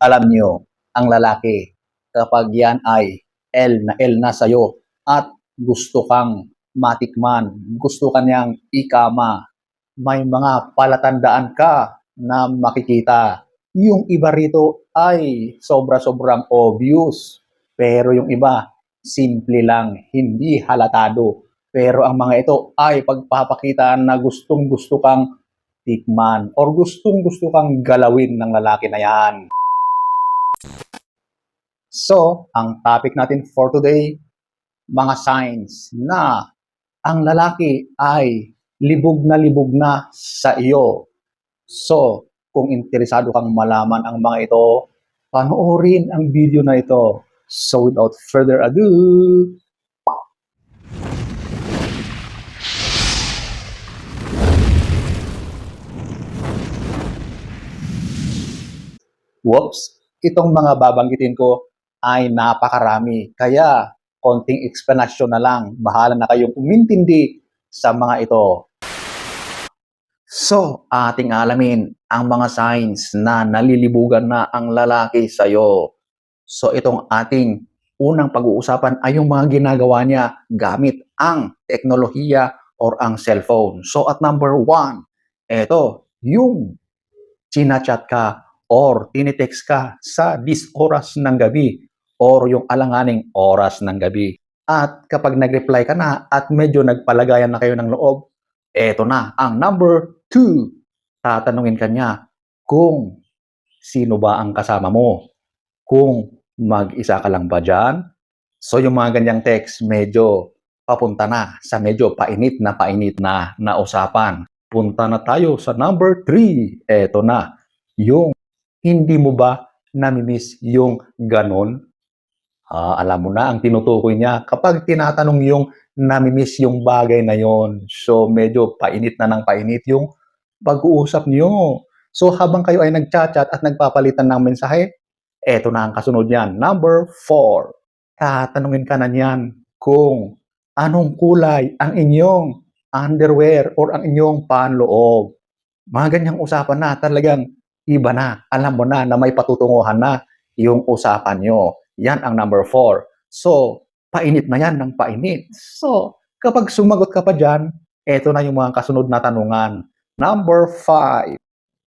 Alam nyo, ang lalaki, kapag yan ay L na L na sa'yo at gusto kang matikman, gusto kanyang ikama, may mga palatandaan ka na makikita. Yung iba rito ay sobra-sobrang obvious. Pero yung iba, simple lang, hindi halatado. Pero ang mga ito ay pagpapakita na gustong gusto kang tikman or gustong gusto kang galawin ng lalaki na yan. So, ang topic natin for today, mga signs na ang lalaki ay libog na libog na sa iyo. So, kung interesado kang malaman ang mga ito, panoorin ang video na ito. So, without further ado, whoops, itong mga babanggitin ko ay napakarami. Kaya, konting explanation na lang. Bahala na kayong umintindi sa mga ito. So, ating alamin ang mga signs na nalilibugan na ang lalaki sa iyo. So, itong ating unang pag-uusapan ay yung mga ginagawa niya gamit ang teknolohiya or ang cellphone. So, at number one, ito, yung chinachat ka or tinitext ka sa this oras ng gabi or yung alanganing oras ng gabi. At kapag nag-reply ka na at medyo nagpalagayan na kayo ng loob, eto na ang number two. Tatanungin ka niya kung sino ba ang kasama mo. Kung mag-isa ka lang ba dyan? So yung mga ganyang text, medyo papunta na sa medyo painit na painit na na usapan. Punta na tayo sa number three. Eto na, yung hindi mo ba namimiss yung ganon? Ah, alam mo na ang tinutukoy niya kapag tinatanong yung namimiss yung bagay na yon. So medyo painit na ng painit yung pag-uusap niyo. So habang kayo ay nagchat-chat at nagpapalitan ng mensahe, eto na ang kasunod niyan. Number four, tatanungin ka na niyan kung anong kulay ang inyong underwear or ang inyong panloob. Mga ganyang usapan na talagang iba na. Alam mo na na may patutunguhan na yung usapan nyo. Yan ang number four. So, painit na yan ng painit. So, kapag sumagot ka pa dyan, eto na yung mga kasunod na tanungan. Number five,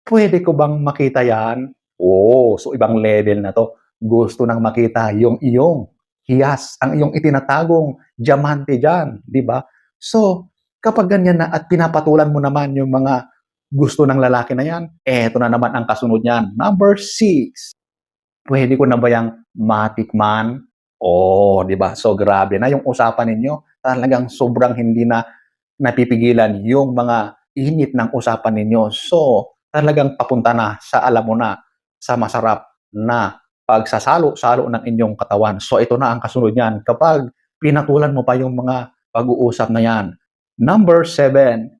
pwede ko bang makita yan? Oo, so ibang level na to. Gusto nang makita yung iyong hiyas, ang iyong itinatagong diamante dyan, di ba? So, kapag ganyan na at pinapatulan mo naman yung mga gusto ng lalaki na yan, eto na naman ang kasunod niyan. Number six, pwede ko na ba yung matikman? Oh, di ba? So, grabe na yung usapan ninyo. Talagang sobrang hindi na napipigilan yung mga init ng usapan ninyo. So, talagang papunta na sa alam mo na, sa masarap na pagsasalo-salo ng inyong katawan. So, ito na ang kasunod niyan. Kapag pinatulan mo pa yung mga pag-uusap na yan. Number seven,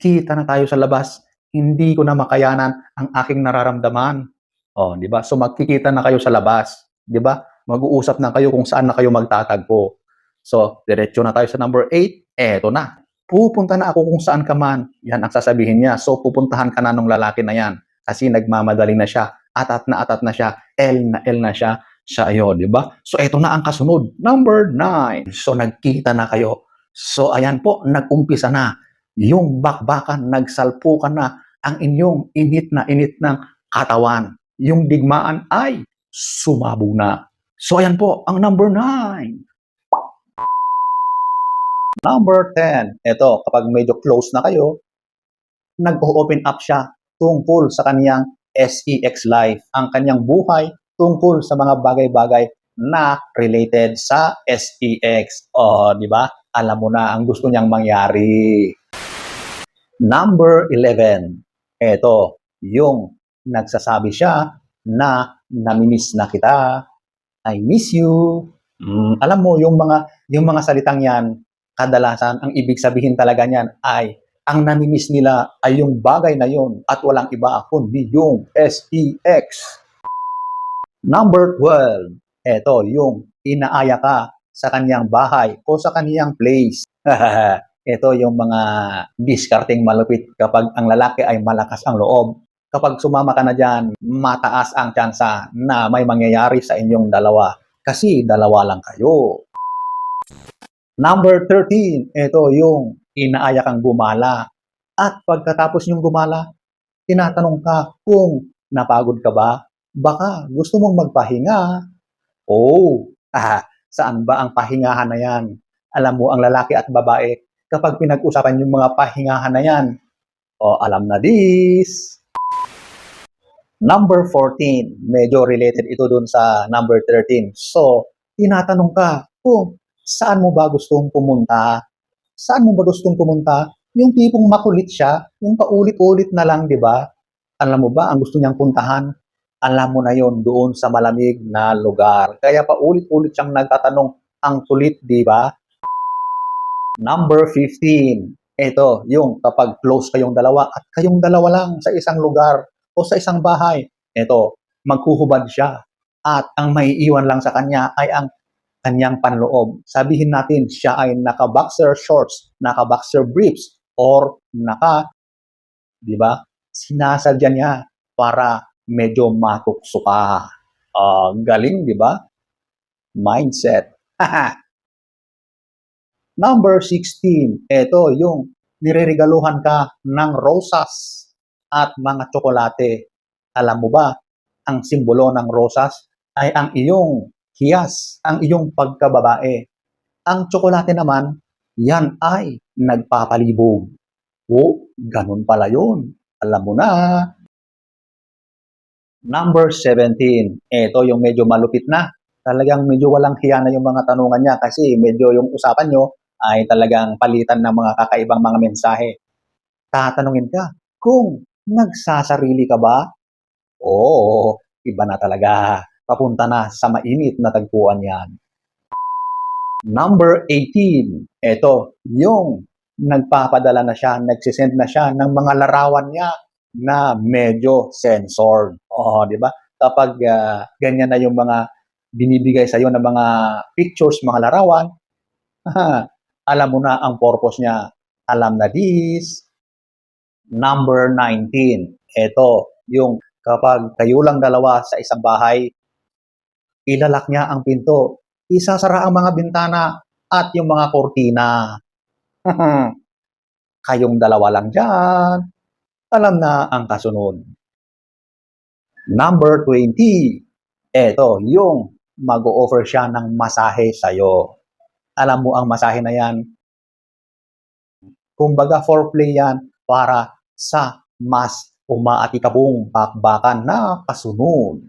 kita na tayo sa labas. Hindi ko na makayanan ang aking nararamdaman. Oh, di ba? So magkikita na kayo sa labas, di ba? Mag-uusap na kayo kung saan na kayo magtatagpo. So, diretso na tayo sa number 8. Eto na. Pupunta na ako kung saan ka man. Yan ang sasabihin niya. So, pupuntahan ka na nung lalaki na yan. Kasi nagmamadali na siya. Atat na atat na siya. L na L na siya sa iyo, di ba? So, eto na ang kasunod. Number 9. So, nagkita na kayo. So, ayan po, nag-umpisa na. Yung bakbakan, nagsalpukan na ang inyong init na init ng katawan yung digmaan ay sumabog na. So ayan po, ang number 9. Number 10. Ito, kapag medyo close na kayo, nag-open up siya tungkol sa kaniyang SEX life, ang kaniyang buhay tungkol sa mga bagay-bagay na related sa SEX. O, di ba? Alam mo na ang gusto niyang mangyari. Number 11. Ito, yung nagsasabi siya na namimiss na kita. I miss you. Mm, alam mo, yung mga, yung mga salitang yan, kadalasan, ang ibig sabihin talaga niyan ay ang namimiss nila ay yung bagay na yon at walang iba kundi yung SEX. Number 12. Ito, yung inaaya ka sa kanyang bahay o sa kanyang place. Ito yung mga discarding malupit kapag ang lalaki ay malakas ang loob kapag sumama ka na dyan, mataas ang tsansa na may mangyayari sa inyong dalawa. Kasi dalawa lang kayo. Number 13, ito yung inaaya kang gumala. At pagkatapos yung gumala, tinatanong ka kung napagod ka ba? Baka gusto mong magpahinga. Oh, ah, saan ba ang pahingahan na yan? Alam mo, ang lalaki at babae, kapag pinag-usapan yung mga pahingahan na yan, o alam na this. Number 14, medyo related ito dun sa number 13. So, tinatanong ka kung saan mo ba gustong pumunta? Saan mo ba gustong pumunta? Yung tipong makulit siya, yung paulit-ulit na lang, di ba? Alam mo ba ang gusto niyang puntahan? Alam mo na yon doon sa malamig na lugar. Kaya paulit-ulit siyang nagtatanong, ang kulit, di ba? Number 15. Ito, yung kapag close kayong dalawa at kayong dalawa lang sa isang lugar o sa isang bahay. Ito, maghuhubad siya. At ang maiiwan lang sa kanya ay ang kanyang panloob. Sabihin natin siya ay naka-boxer shorts, naka-boxer briefs, or naka, di ba, sinasadya niya para medyo matukso ka. Ah, galing, di ba? Mindset. Number 16, ito yung nireregaluhan ka ng rosas at mga tsokolate. Alam mo ba, ang simbolo ng rosas ay ang iyong hiyas, ang iyong pagkababae. Ang tsokolate naman, yan ay nagpapalibog. O, ganun pala yun. Alam mo na. Number 17, ito yung medyo malupit na. Talagang medyo walang hiya na yung mga tanungan niya kasi medyo yung usapan nyo ay talagang palitan ng mga kakaibang mga mensahe. Tatanungin ka, kung nagsasarili ka ba? Oo, iba na talaga. Papunta na sa mainit na tagpuan yan. Number 18, ito, yung nagpapadala na siya, nagsisend na siya ng mga larawan niya na medyo censored. Oo, di ba? Kapag ah, ganyan na yung mga binibigay sa iyo ng mga pictures, mga larawan, alam mo na ang purpose niya. Alam na this. Number 19. Ito, yung kapag kayo lang dalawa sa isang bahay, ilalak niya ang pinto. Isasara ang mga bintana at yung mga kortina. Kayong dalawa lang dyan. Alam na ang kasunod. Number 20. Ito, yung mag-o-offer siya ng masahe sa'yo. Alam mo ang masahe na yan? Kumbaga foreplay yan para sa mas umaatikabong bakbakan na kasunod.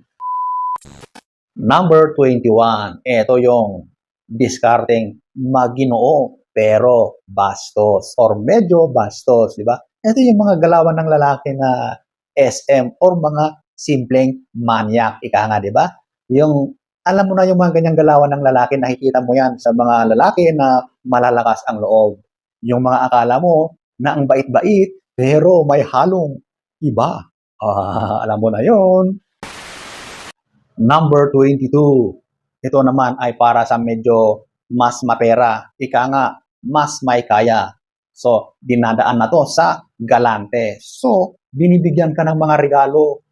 Number 21. Ito yung discarding maginoo pero bastos or medyo bastos, di ba? Ito yung mga galawan ng lalaki na SM or mga simpleng manyak, ika nga, di ba? Yung alam mo na yung mga ganyang galawan ng lalaki, nakikita mo yan sa mga lalaki na malalakas ang loob. Yung mga akala mo na ang bait-bait, pero may halong iba. Ah, alam mo na yon. Number 22. Ito naman ay para sa medyo mas mapera. Ika nga, mas may kaya. So, dinadaan na to sa galante. So, binibigyan ka ng mga regalo.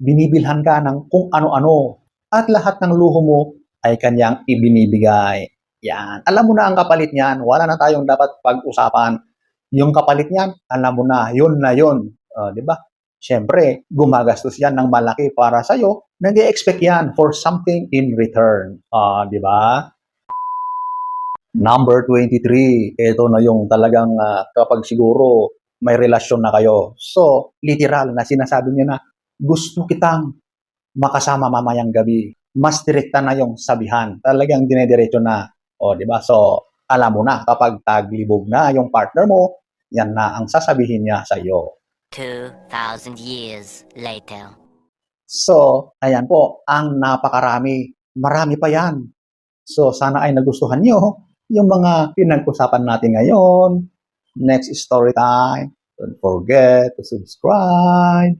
Binibilhan ka ng kung ano-ano. At lahat ng luho mo ay kanyang ibinibigay. Yan. Alam mo na ang kapalit niyan. Wala na tayong dapat pag-usapan. Yung kapalit niyan, alam mo na, yun na yun. Uh, di ba? Siyempre, gumagastos yan ng malaki para sa'yo. Nag-expect yan for something in return. Ah, di ba? Number 23, ito na yung talagang ah, kapag siguro may relasyon na kayo. So, literal na sinasabi niya na gusto kitang makasama mamayang gabi. Mas direkta na yung sabihan. Talagang dinediretso na. O, di ba? So, alam mo na kapag taglibog na yung partner mo, yan na ang sasabihin niya sa iyo. 2,000 years later. So, ayan po, ang napakarami. Marami pa yan. So, sana ay nagustuhan nyo yung mga pinag-usapan natin ngayon. Next story time. Don't forget to subscribe.